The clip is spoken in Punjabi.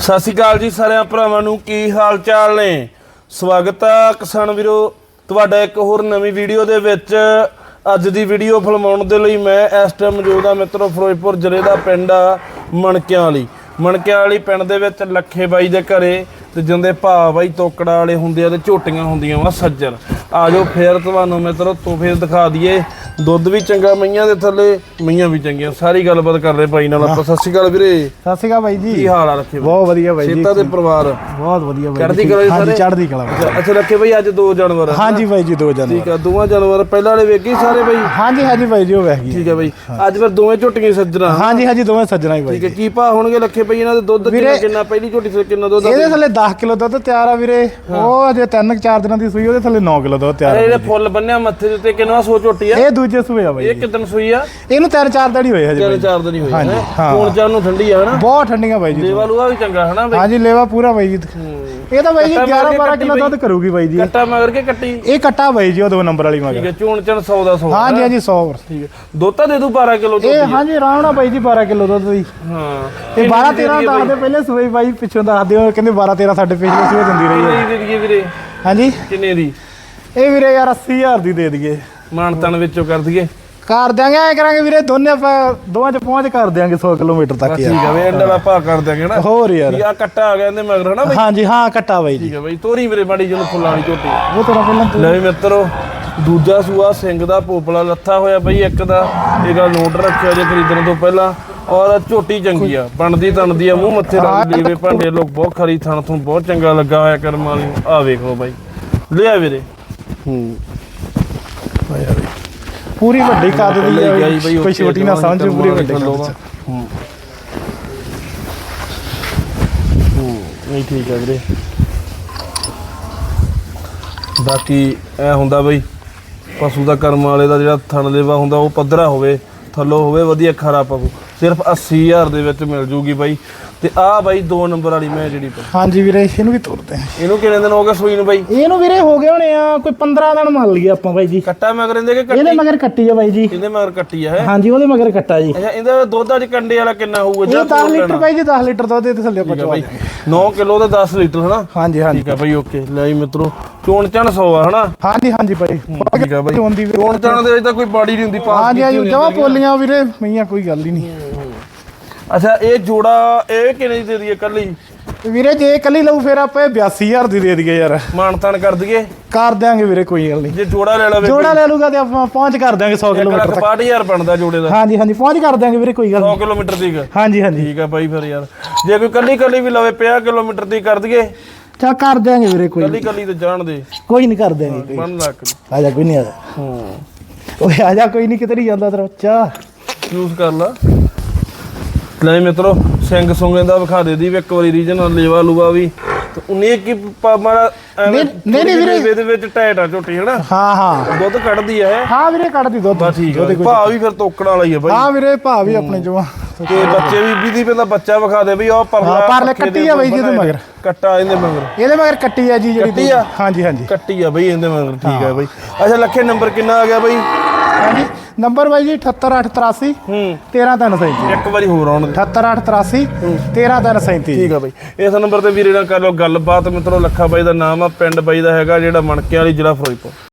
ਸਤਿ ਸ਼੍ਰੀ ਅਕਾਲ ਜੀ ਸਾਰਿਆਂ ਭਰਾਵਾਂ ਨੂੰ, ਕੀ ਹਾਲ ਚਾਲ ਨੇ? ਸਵਾਗਤ ਆ ਕਿਸਾਨ ਵੀਰੋ, ਤੁਹਾਡਾ ਇੱਕ ਹੋਰ ਨਵੀਂ ਵੀਡੀਓ ਦੇ ਵਿੱਚ। ਅੱਜ ਦੀ ਵੀਡੀਓ ਫਿਲਮਾਉਣ ਦੇ ਲਈ ਮੈਂ ਇਸ ਟਾਈਮ ਮੌਜੂਦ ਹਾਂ ਮਿੱਤਰੋ ਫਿਰੋਜ਼ਪੁਰ ਜ਼ਿਲ੍ਹੇ ਦਾ ਪਿੰਡ ਆ ਮਣਕਿਆਂ ਵਾਲੀ। ਮਣਕਿਆਂ ਵਾਲੀ ਪਿੰਡ ਦੇ ਵਿੱਚ ਲੱਖੇ ਬਾਈ ਦੇ ਘਰੇ ਤੇ ਜਿੰਦੇ ਭਾ ਬਾਈ ਤੋਕੜਾ ਵਾਲੇ ਹੁੰਦੇ ਆ ਤੇ ਝੋਟੀਆਂ ਹੁੰਦੀਆਂ ਵਾ ਸੱਜਰ। ਆਜੋ ਫੇਰ ਤੁਹਾਨੂੰ ਮਿੱਤਰੋ ਤੋਹਫੇ ਦਿਖਾ ਦਈਏ। ਦੁੱਧ ਵੀ ਚੰਗਾ ਮਈਆਂ ਦੇ ਥੱਲੇ ਮਈਆਂ ਵੀ ਚੰਗੀਆਂ। ਸਾਰੀ ਗੱਲਬਾਤ ਕਰ ਰਹੇ ਬਾਈ ਨਾਲ ਆਪਾਂ। ਸਤਿ ਸ਼੍ਰੀ ਅਕਾਲ ਵੀਰੇ। ਸਤਿ ਸ਼੍ਰੀ ਅਕਾਲ ਬਾਈ ਜੀ। ਕੀ ਹਾਲ ਆ ਰੱਖੇ ਬਹੁਤ ਵਧੀਆ ਬਾਈ ਜੀ। ਸੇਤਾ ਦੇ ਪਰਿਵਾਰ? ਬਹੁਤ ਵਧੀਆ ਬਾਈ ਚੜ੍ਹਦੀ। ਕਲਾ ਸਾਰੇ? ਚੜ੍ਹਦੀ ਕਲਾ। ਅੱਛਾ ਰੱਖੇ ਬਾਈ ਅੱਜ ਦੋ ਜਾਨਵਰ ਆ। ਹਾਂਜੀ ਬਾਈ ਜੀ ਦੋ ਜਨ ਠੀਕ ਆ ਦੋਵਾਂ ਜਾਨਵਰ। ਪਹਿਲਾਂ ਵਾਲੇ ਵੇਖੀ ਸਾਰੇ ਬਾਈ? ਹਾਂਜੀ ਹਾਂਜੀ ਬਾਈ ਜੀ ਉਹ ਗਈ ਠੀਕ ਆ ਬਾਈ। ਅੱਜ ਫਿਰ ਦੋਵੇਂ ਝੋਟੀਆਂ ਸੱਜਣਾ। ਹਾਂਜੀ ਹਾਂਜੀ ਦੋਵੇਂ ਸੱਜਣਾ ਹੀ ਬਾਈ ਠੀਕ ਹੈ ਕੀ ਭਾ ਹੋਣਗੇ ਲੱਖੇ ਬਾਈ ਇਹਨਾਂ ਦੇ? ਦੁੱਧ ਕਿੰਨਾ ਪਹਿਲੀ ਝੋਟੀ ਤੇ ਕਿੰਨਾ ਦੁੱਧ ਆ ਇਹਦੇ ਥੱਲੇ 10 ਕਿਲੋ ਦੁੱਧ ਤਿਆਰ ਆ ਵੀਰੇ। ਉਹ ਅਜੇ 3-4 ਦਿਨਾਂ ਦੀ ਸੂਈ ਉਹਦੇ ਥੱਲੇ 9 ਕਿਲੋ ਦੁੱਧ ਤਿਆਰ ਆ ਜਿਹੜੇ ਫੁੱਲ ਬੰਨਿਆ ਮੱਥੇ ਦੇ ਉੱਤੇ ਕਿੰਨਾ ਸੋ ਝੋਟੀ ਆ? ਇਹ ਦੂਜੇ ਸੂਏ ਆ ਬਾਈ ਇਹ ਕਿਦਨ ਸੂਈ ਆ? ਇਹਨੂੰ 3-4 ਦਿਨ ਹੀ ਹੋਏ ਹਜੇ ਤਿੰਨ ਬਾਈ ਚਾਰ ਦਿਨ ਹੀ ਹੋਏ ਹਾਂਜੀ, ਹੈ। ਹੁਣ ਚਾਰ ਨੂੰ ਠੰਡੀ ਆ ਹਨਾ? ਬਹੁਤ ਠੰਡੀਆਂ ਬਾਈ ਜੀ। ਦੇਵਾ ਲੂਆ ਵੀ ਚੰਗਾ ਹਨਾ ਬਾਈ? ਹਾਂਜੀ ਲੇਵਾ ਪੂਰਾ ਬਾਈ ਜੀ। ਇਹ ਤਾਂ ਬਾਈ ਜੀ ਕੱਟਾ ਮਾਰ ਕੇ 11-12 ਕੱਟੀ ਕਿਲੋ ਦੁੱਧ ਕਰੂਗੀ ਬਾਈ ਜੀ। ਕੱਟਾ ਮਗਰ ਕੇ ਕੱਟੀ। ਇਹ ਕੱਟਾ ਬਾਈ ਜੀ ਉਹ ਦੋ ਨੰਬਰ ਵਾਲੀ ਠੀਕ ਮਗਰ ਹੈ ਚੂਣ ਚਣ 100 ਦਾ 100 ਹਾਂਜੀ ਹਾਂਜੀ 100 ਠੀਕ ਹੈ। ਦੋਤਾ ਦੇ ਦੂ 12 ਕਿਲੋ ਦੁੱਧ ਇਹ ਹਾਂਜੀ ਆਰਾਮ ਨਾਲ ਬਾਈ ਜੀ 12 ਕਿਲੋ ਦੁੱਧ ਦੀ। ਹਾਂ। ਤੇ 12 13 ਦੱਸਦੇ ਪਹਿਲੇ ਸੂਏ ਬਾਈ ਪਿੱਛੋਂ ਦੱਸਦੇ ਹੋ ਕਹਿੰਦੇ 12 13 ਸਾਡੇ ਪਿਛਲੇ ਸੂਏ ਦਿੰਦੀ ਰਹੀ ਹੈ। ਵੀਰੇ? ਹਾਂਜੀ। ਕਿੰਨੇ ਦੀ? ਇਹ ਵੀਰੇ ਯਾਰ 80000 ਦੀ ਦੇ ਦਈਏ। ਮਾਨ ਤਨ ਵਿੱਚੋਂ ਕਰ ਦਈਏ। ਕਰ ਦਿਆਂਗੇ ਐ ਕਰਾਂਗੇ ਵੀਰੇ ਦੋਨੇ ਆਪਾਂ ਦੋਵਾਂ ਚ ਪਹੁੰਚ ਕਰ ਦਿਆਂਗੇ 100 ਕਿਲੋਮੀਟਰ ਤੱਕ ਠੀਕ ਯਾਰ। ਆ ਵੇ ਐਂਡ ਵਾਲਾ ਭਾ ਕਰ ਦਿਆਂਗੇ ਨਾ। ਹੋਰ ਯਾਰ। ਆ ਕੱਟਾ ਆ ਗਿਆ ਇਹਦੇ ਮਗਰ ਹਨਾ ਬਈ? ਹਾਂਜੀ ਹਾਂ ਕੱਟਾ ਬਾਈ ਜੀ। ਠੀਕ ਆ ਬਈ ਤੋਰੀ ਵੀਰੇ ਮਾੜੀ ਜਿਹਨੂੰ ਫੁੱਲਾਂ ਵਾਲੀ ਝੋਟੀ। ਉਹ ਤਰ੍ਹਾਂ ਪਹਿਲਾਂ ਤੂੰ ਲੈ ਵੀ ਮਿੱਤਰੋ ਦੂਜਾ ਸੂਆ ਸਿੰਘ ਦਾ ਪੋਪਲਾ ਲੱਥਾ ਹੋਇਆ ਬਈ ਇੱਕ ਦਾ। ਇਹ ਗੱਲ ਨੋਟ ਰੱਖਿਆ ਜੇ ਖਰੀਦਣ ਤੋਂ ਪਹਿਲਾਂ। ਔਰ ਝੋਟੀ ਚੰਗੀ ਆ ਬਣਦੀ ਤਣਦੀ ਆ ਮੂੰਹ ਮੱਥੇ ਰੰਗ ਲੀਵੇ ਭਾਂਡੇ ਲੋਕ ਬਹੁਤ ਖਰੀ ਥਣ ਤੋਂ ਬਹੁਤ ਚੰਗਾ ਲੱਗਾ ਹੋਇਆ ਕਰਮ ਨੂੰ। ਆਹ ਵੇਖ ਬਾਈ। ਲਿਆ ਵੀਰੇ। ਹੂੰ। ਪੂਰੀ ਵੱਡੀ ਕੱਦ ਦੀ ਹੈ ਬਈ ਕੋਈ ਛੋਟੀ ਨਾ ਸਮਝ ਪੂਰੀ ਵੱਡੀ ਕੱਦ ਹੂੰ ਚ। ਹੂੰ। ਨਹੀਂ ਠੀਕ ਹੈ ਵੀਰੇ। ਬਾਕੀ ਐ ਹੁੰਦਾ ਬਈ ਪਸ਼ੂ ਦਾ ਕਰਮ ਵਾਲੇ ਦਾ ਜਿਹੜਾ ਥਣ ਲੇਵਾ ਹੁੰਦਾ ਉਹ ਪੱਧਰਾ ਹੋਵੇ ਥੱਲੋਂ ਹੋਵੇ ਵਧੀਆ ਖਰਾ ਪਸ਼ੂ। ਸਿਰਫ 80000 ਦੇ ਵਿੱਚ ਮਿਲ ਜੂਗੀ ਬਾਈ। ਤੇ ਆਹ ਬਾਈ 2 ਨੰਬਰ ਵਾਲੀ ਮੈਂ ਜਿਹੜੀ ਪਈ। ਹਾਂਜੀ ਵੀਰੇ ਇਹਨੂੰ ਵੀ ਤੋਰਦੇ ਆ। ਇਹਨੂੰ ਕਿੰਨੇ ਦਿਨ ਹੋ ਗਏ ਸੂਈ ਨੂੰ ਬਾਈ? ਇਹਨੂੰ ਵੀਰੇ ਹੋ ਗਏ ਹੋਣੇ ਆ ਕੋਈ 15 ਦਿਨ ਮੰਨ ਲਈਏ ਆਪਾਂ ਬਾਈ ਜੀ। ਕੱਟਾ ਮਗਰ ਇਹਦੇ ਕਿ ਇਹਦੇ ਕੱਟੀ ਮਗਰ ਕੱਟੀ ਆ ਬਾਈ ਜੀ। ਇਹਦੇ ਮਗਰ ਕੱਟੀ ਆ ਹੈ? ਹਾਂਜੀ ਉਹਦੇ ਮਗਰ ਕੱਟਾ ਜੀ। ਅੱਛਾ ਇਹਦਾ ਦੁੱਧ ਅੱਜ ਕੰਡੇ ਵਾਲਾ ਕਿੰਨਾ ਹੋਊਗਾ? ਇਹ ਜਾਂ 10 ਲੀਟਰ ਬਾਈ ਜੀ 10 ਲੀਟਰ ਦੁੱਧ ਇਹਦੇ ਥੱਲੇ ਆਪਾਂ ਚਵਾ ਬਾਈ। ਦਿਆਂਗੇ। 9 ਕਿਲੋ ਦਾ 10 ਲੀਟਰ ਹਨਾ? ਹਾਂਜੀ ਹਾਂਜੀ। ਠੀਕ ਆ ਬਾਈ ਓਕੇ। ਲੈ ਜੀ ਮਿੱਤਰੋ ਚੋਣ ਚਣ 100 ਆ ਹਨਾ? ਹਾਂਜੀ ਹਾਂਜੀ ਬਾਈ। ਠੀਕ ਆ ਬਾਈ। ਚੋਣ। ਚੋਣ ਦੇ ਵਿੱਚ ਤਾਂ ਕੋਈ ਬਾੜੀ ਨਹੀਂ ਹੁੰਦੀ ਪਾਸ ਹਾਂਜੀ ਹਾਂਜੀ ਜਮਾ ਪੋਲੀਆਂ ਵੀਰੇ ਮਈਆਂ ਕੋਈ ਗੱਲ ਹੀ ਨਹੀਂ। ਅੱਛਾ ਇਹ ਜੋੜਾ ਇਹ ਕਿੰਨੇ ਦੀ ਦੇ ਦਈਏ ਕੱਲੀ ਵੀਰੇ ਜੇ ਇਕੱਲੀ ਲਊ ਫਿਰ ਆਪਾਂ ਇਹ 82000 ਦੀ ਦੇ ਦਈਏ ਯਾਰ। ਮਾਨਤਾਨ ਕਰ ਦਈਏ? ਕਰ ਦਿਆਂਗੇ ਵੀਰੇ ਕੋਈ ਗੱਲ ਨਹੀਂ। ਜੇ ਜੋੜਾ ਲੈ ਲਵੇ ਜੋੜਾ ਲੈ ਲੂਗਾ ਤੇ ਆਪਾਂ ਪਹੁੰਚ ਕਰ ਦਿਆਂਗੇ 100 ਕਿਲੋਮੀਟਰ ਤੱਕ। 65000 ਬਣਦਾ ਜੋੜੇ ਦਾ। ਹਾਂਜੀ ਹਾਂਜੀ ਪਹੁੰਚ ਕਰ ਦਿਆਂਗੇ ਵੀਰੇ ਕੋਈ ਗੱਲ 100 ਨਹੀਂ। ਕਿਲੋਮੀਟਰ ਦੀ ਗਾ। ਹਾਂਜੀ ਹਾਂਜੀ। ਠੀਕ ਆ ਬਾਈ ਫਿਰ ਯਾਰ। ਜੇ ਕੋਈ ਕੱਲੀ ਕੱਲੀ ਵੀ ਲਵੇ 50 ਕਿਲੋਮੀਟਰ ਦੀ ਕਰ ਦਈਏ? ਚਾ ਕਰ ਦਿਆਂਗੇ ਵੀਰੇ ਕੋਈ ਕੱਲੀ ਕੱਲੀ ਤੇ ਜਾਣ ਦੇ। ਕੋਈ ਨਹੀਂ ਕਰ ਦਿਆਂਗੇ ਕੋਈ। 1 ਲੱਖ ਦੀ। ਆ ਜਾ ਕੋਈ ਨਹੀਂ ਆ ਜਾ। ਹੂੰ। ਓਏ ਆ ਜਾ ਕੋਈ ਨਹੀਂ ਕਿਤੇ ਨਹੀਂ ਜਾਂਦਾ ਤੇਰਾ ਬੱਚਾ? ਯੂਜ਼ ਕਰ ਲਾ। ਲੈ ਮਿੱਤਰੋ ਸਿੰਘ ਸੁੰਗੇ ਦਾ ਵਿਖਾ ਦੇ ਦੀ ਵੀ ਇੱਕ ਵਾਰੀ ਰੀਜਨਲ ਲੇਵਾ ਲੂਵਾ ਵੀ। ਤੇ ਉਨੀ ਕੀ ਐਵੇਂ ਨਹੀਂ- ਨਹੀਂ ਵੀਰੇ। ਦੇ ਵਿੱਚ ਟੈਟ ਆ ਝੋਟੀ ਹਨਾ? ਹਾਂ ਹਾਂ। ਦੁੱਧ ਕੱਢਦੀ ਆ ਇਹ। ਹਾਂ ਵੀਰੇ ਕੱਢਦੀ ਦੁੱਧ। ਬਸ ਠੀਕ ਆ। ਭਾ ਵੀ ਫਿਰ ਤੋਕਣ ਵਾਲਾ ਹੀ ਆ ਬਾਈ। ਹਾਂ ਵੀਰੇ ਭਾ ਵੀ ਆਪਣੇ ਜਮਾ ਤੇ ਬੱਚੇ ਵੀ ਵਿਧੀ ਪੈਂਦਾ ਬੱਚਾ ਵਿਖਾ ਦੇ ਵੀ ਉਹ ਪਰਲਾ ਪਰਲੇ ਦੇ ਕੱਟੀ ਆ ਬਈ ਜਿਹਦੇ ਮਗਰ। ਕੱਟਾ ਇਹਦੇ ਮਗਰ। ਇਹਦੇ ਮਗਰ ਕੱਟੀ ਆ ਜੀ ਜਿਹੜੀ ਕੱਟੀ ਆ? ਹਾਂਜੀ ਹਾਂਜੀ। ਕੱਟੀ ਆ ਬਈ ਇਹਦੇ ਮਗਰ ਠੀਕ ਆ ਬਈ। ਅੱਛਾ ਲੱਖੇ ਨੰਬਰ ਕਿੰਨਾ ਆ ਗਿਆ ਬਈ? ਹਾਂਜੀ ਨੰਬਰ ਬਾਈ ਜੀ 78883 ਹੂੰ। 13337 ਇੱਕ ਵਾਰੀ ਹੋਰ ਆਉਣ ਦੇ। 78883 13337 ਠੀਕ ਆ ਬਈ। ਇਸ ਨੰਬਰ ਤੇ ਵੀਰੇ ਨਾਲ ਕਰ ਲਓ ਗੱਲਬਾਤ। ਮਿੱਤਰੋ ਲੱਖਾ ਬਾਈ ਦਾ ਨਾਮ ਆ ਪਿੰਡ ਬਾਈ ਦਾ ਹੈਗਾ ਜਿਹੜਾ ਮਣਕੇ ਵਾਲੀ ਜ਼ਿਲ੍ਹਾ ਫਿਰੋਜ਼ਪੁਰ।